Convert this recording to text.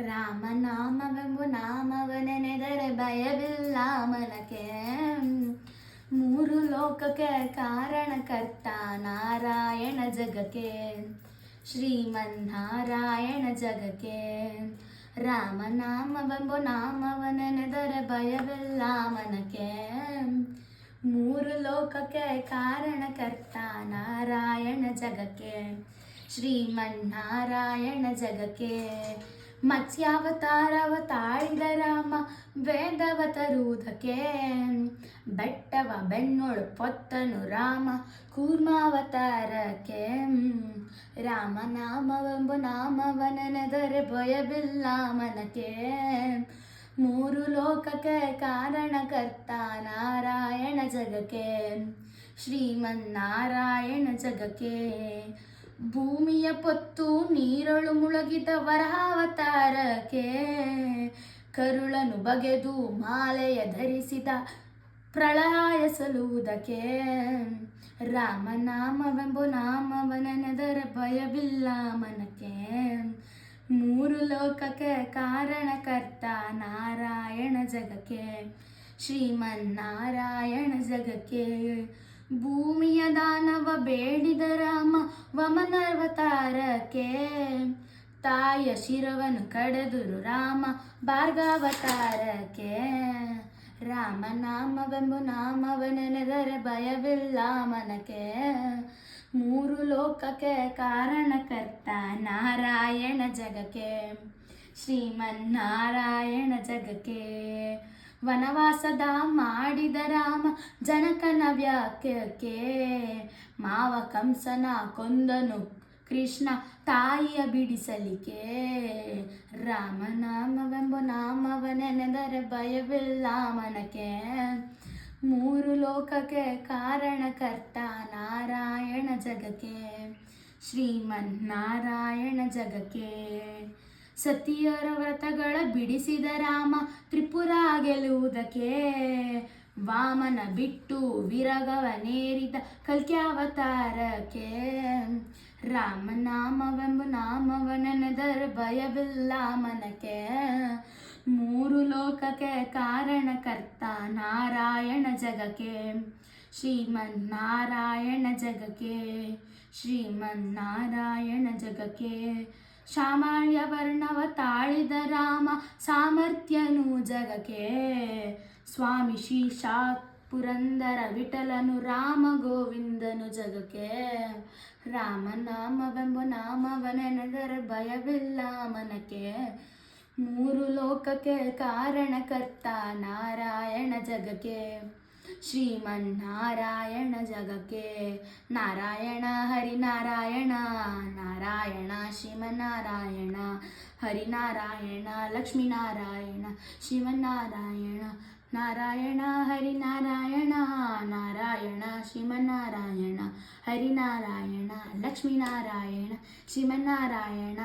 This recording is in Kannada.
ರಾಮನಾಮವೆಂಬು ನಾಮವ ನೆನೆದರೆ ಭಯವಿಲ್ಲ ಮನಕ್ಕೆ ಮೂರು ಲೋಕಕ್ಕೆ ಕಾರಣಕರ್ತ ನಾರಾಯಣ ಜಗಕ್ಕೆ. ಶ್ರೀಮನ್ನಾರಾಯಣ ಜಗಕ್ಕೆ. ರಾಮನಾಮವೆಂಬು ನಾಮವ ನೆನೆದರೆ ಭಯವಿಲ್ಲ ಮನಕ್ಕೆ ಮೂರು ಲೋಕಕ್ಕೆ ಕಾರಣಕರ್ತ ನಾರಾಯಣ ಜಗಕ್ಕೆ. ಶ್ರೀಮನ್ನಾರಾಯಣ ಜಗಕ್ಕೆ. ಮತ್ಸ್ಯಾವತಾರವ ತಾಳಿದ ರಾಮ ವೇದವ ತರುವುದಕ್ಕೆ ಬೆಟ್ಟವ ಬೆನ್ನೊಳ ಪೊತ್ತನು ರಾಮ ಕೂರ್ಮಾವತಾರಕ್ಕೆ. ರಾಮನಾಮವೆಂಬು ನಾಮವ ನೆನೆದರೆ ಭಯವಿಲ್ಲ ಮನಕ್ಕೆ ಮೂರು ಲೋಕಕ್ಕೆ ಕಾರಣಕರ್ತ ನಾರಾಯಣ ಜಗಕ್ಕೆ. ಶ್ರೀಮನ್ನಾರಾಯಣ ಜಗಕ್ಕೆ. ಭೂಮಿಯ ಪೊತ್ತು ನೀರಳು ಮುಳುಗಿದ ವರಹಾವತಾರಕ್ಕೆ ಕರುಳನು ಬಗೆದು ಮಾಲೆಯ ಧರಿಸಿದ ಪ್ರಳಯ ಸಲುವುದಕ್ಕೆ ರಾಮನಾಮವೆಂಬು ನಾಮವ ನೆನೆದರೆ ಭಯವಿಲ್ಲ ಮನಕ್ಕೆ. ಮೂರು ಲೋಕಕ್ಕೆ ಕಾರಣಕರ್ತ ನಾರಾಯಣ ಜಗಕ್ಕೆ. ಶ್ರೀಮನ್ನಾರಾಯಣ ಜಗಕ್ಕೆ. ಭೂಮಿಯ ದಾನವ ಬೇಡಿದ ರಾಮ ವಮನವತಾರಕ್ಕೆ ತಾಯ ಶಿರವನ್ನು ಕಡೆದುರು ರಾಮ ಭಾರ್ಗಾವತಾರಕ್ಕೆ. ರಾಮನಾಮವೆಂಬು ನಾಮವ ನೆನೆದರೆ ಭಯವಿಲ್ಲ ಮನಕ್ಕೆ. ಮೂರು ಲೋಕಕ್ಕೆ ಕಾರಣಕರ್ತ ನಾರಾಯಣ ಜಗಕ್ಕೆ. ಶ್ರೀಮನ್ನಾರಾಯಣ ಜಗಕ್ಕೆ. ವನವಾಸದ ಮಾಡಿದ ರಾಮ ಜನಕನ ವ್ಯಾಕ್ಯಕ್ಕೆ ಮಾವ ಕಂಸನ ಕೊಂದನು ಕೃಷ್ಣ ತಾಯಿಯ ಬಿಡಿಸಲಿಕ್ಕೆ. ರಾಮನಾಮವೆಂಬ ನಾಮವ ನೆನೆದರೆ ಭಯವಿಲ್ಲ ಮನಕ್ಕೆ. ಮೂರು ಲೋಕಕ್ಕೆ ಕಾರಣಕರ್ತ ನಾರಾಯಣ ಜಗಕ್ಕೆ. ಶ್ರೀಮನ್ನಾರಾಯಣ ಜಗಕ್ಕೆ. ಸತಿಯರ ವ್ರತಗಳ ಬಿಡಿಸಿದ ರಾಮ ತ್ರಿಪುರ ಗೆಲ್ಲುವುದಕ್ಕೆ ವಾಮನ ಬಿಟ್ಟು ವಿರಗವನೇರಿದ ಕಲ್ಕ್ಯಾವತಾರಕ್ಕೆ. ರಾಮನಾಮವೆಂಬ ನಾಮವ ನೆನೆದರೆ ಭಯವಿಲ್ಲ ಮನಕ್ಕೆ. ಮೂರು ಲೋಕಕ್ಕೆ ಕಾರಣಕರ್ತ ನಾರಾಯಣ ಜಗಕ್ಕೆ. ಶ್ರೀಮನ್ನಾರಾಯಣ ಜಗಕ್ಕೆ. ಶ್ರೀಮನ್ನಾರಾಯಣ ಜಗಕ್ಕೆ. ಶಾಮಾಳ್ಯ ವರ್ಣವ ತಾಳಿದ ರಾಮ ಸಾಮರ್ಥ್ಯನು ಜಗಕ್ಕೆ. ಸ್ವಾಮಿ ಶೀಶಾ ಪುರಂದರ ವಿಠಲನು ರಾಮ ಗೋವಿಂದನು ಜಗಕ್ಕೆ. ರಾಮನಾಮವೆಂಬ ನಾಮವ ನೆನೆದರೆ ಭಯವಿಲ್ಲ ಮನಕ್ಕೆ. ಮೂರು ಲೋಕಕ್ಕೆ ಕಾರಣಕರ್ತ ನಾರಾಯಣ ಜಗಕ್ಕೆ. ಶ್ರೀಮನ್ನಾರಾಯಣ ಜಗಕ್ಕೆ ನಾರಾಯಣ ಹರಿನಾರಾಯಣ ನಾರಾಯಣ ಶ್ರೀಮನ್ನಾರಾಯಣ ಹರಿನಾರಾಯಣ ಲಕ್ಷ್ಮೀನಾರಾಯಣ ಶ್ರೀಮನ್ನಾರಾಯಣ ನಾರಾಯಣ ಹರಿನಾರಾಯಣ ನಾರಾಯಣ ಶ್ರೀಮನ್ನಾರಾಯಣ ಹರಿನಾರಾಯಣ ಲಕ್ಷ್ಮೀನಾರಾಯಣ ಶ್ರೀಮನ್ನಾರಾಯಣ